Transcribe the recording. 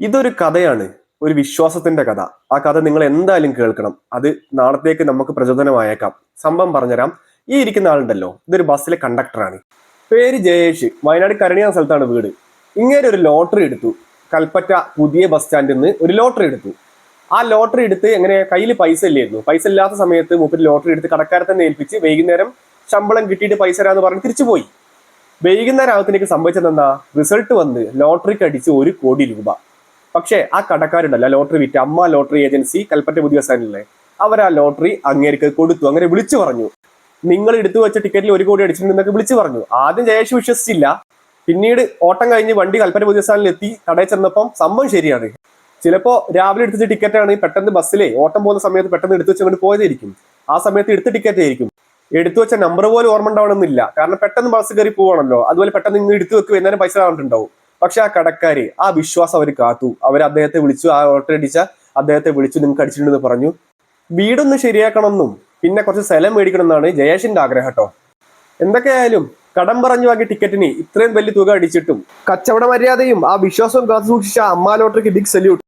ഇതൊരു കഥയാണ് ഒരു വിശ്വാസത്തിന്റെ കഥ. ആ കഥ നിങ്ങൾ എന്തായാലും കേൾക്കണം. അത് നാളത്തേക്ക് നമുക്ക് പ്രചോദനമായേക്കാം. സംഭവം പറഞ്ഞുതരാം. ഈ ഇരിക്കുന്ന ആളുണ്ടല്ലോ ഇതൊരു ബസ്സിലെ കണ്ടക്ടറാണ്. പേര് ജയേഷ്. വയനാട് കരണിയ സ്ഥലത്താണ് വീട്. ഇങ്ങനെ ഒരു ലോട്ടറി എടുത്തു. കൽപ്പറ്റ പുതിയ ബസ് സ്റ്റാൻഡിൽ നിന്ന് ഒരു ലോട്ടറി എടുത്തു. ആ ലോട്ടറി എടുത്ത് എങ്ങനെ കയ്യിൽ പൈസ ഇല്ലായിരുന്നു. പൈസ ഇല്ലാത്ത സമയത്ത് മൂപ്പര് ലോട്ടറി എടുത്ത് കടക്കാരെ തന്നെ ഏൽപ്പിച്ച് വൈകുന്നേരം ശമ്പളം കിട്ടിയിട്ട് പൈസ തരാന്ന് പറഞ്ഞ് തിരിച്ചു പോയി. വൈകുന്നേരം ആകത്തിലേക്ക് സംഭവിച്ചതെന്നാ റിസൾട്ട് വന്ന് ലോട്ടറിക്ക് അടിച്ച് ഒരു കോടി രൂപ. പക്ഷേ ആ കടക്കാരുണ്ടല്ലോ ലോട്ടറി വിറ്റ് അമ്മ ലോട്ടറി ഏജൻസി കൽപ്പറ്റ പുതിയ സ്ഥാനിലെ അവർ ആ ലോട്ടറി അങ്ങേർക്ക് കൊടുത്തു അങ്ങനെ വിളിച്ചു പറഞ്ഞു. നിങ്ങൾ എടുത്തു വെച്ച ടിക്കറ്റിൽ ഒരു കോടി അടിച്ചിട്ടുണ്ടെന്നൊക്കെ വിളിച്ചു പറഞ്ഞു. ആദ്യം ജയേഷ് വിശ്വസിച്ചില്ല. പിന്നീട് ഓട്ടം കഴിഞ്ഞ് വണ്ടി കൽപ്പറ്റ പുതിയ എത്തി കടയിൽ ചെന്നപ്പം സംഭവം ശരിയാണ്. ചിലപ്പോ രാവിലെ എടുത്ത ടിക്കറ്റാണ് പെട്ടെന്ന് ബസ്സിലെ ഓട്ടം പോകുന്ന സമയത്ത് പെട്ടെന്ന് എടുത്തു വെച്ച് അങ്ങോട്ട് പോയതായിരിക്കും. ആ സമയത്ത് എടുത്ത ടിക്കറ്റ് ആയിരിക്കും. എടുത്തു വെച്ച നമ്പർ പോലും ഓർമ്മ ഉണ്ടാവണമെന്നില്ല. കാരണം പെട്ടെന്ന് ബസ് കയറി പോവാണല്ലോ. അതുപോലെ പെട്ടെന്ന് ഇന്ന് എടുത്തു വെക്കും എന്നാലും പൈസ തന്നിട്ടുണ്ടാവും. പക്ഷെ ആ കടക്കാര് ആ വിശ്വാസം അവർ കാത്തു. അവർ അദ്ദേഹത്തെ വിളിച്ചു ആ ഓട്ടോ അടിച്ച അദ്ദേഹത്തെ വിളിച്ചു നിങ്ങൾക്ക് അടിച്ചിട്ടുണ്ടെന്ന് പറഞ്ഞു. വീടൊന്ന് ശരിയാക്കണമെന്നും പിന്നെ കുറച്ച് സ്ഥലം മേടിക്കണമെന്നാണ് ജയേഷിന്റെ ആഗ്രഹം കേട്ടോ. എന്തൊക്കെയായാലും കടം പറഞ്ഞു വാങ്ങിയ ടിക്കറ്റിന് ഇത്രയും വലിയ തുക അടിച്ചിട്ടും കച്ചവട മര്യാദയും ആ വിശ്വാസവും കാത്തു സൂക്ഷിച്ച അമ്മ ലോട്ടറിക്ക് ബിഗ് സല്യൂട്ട്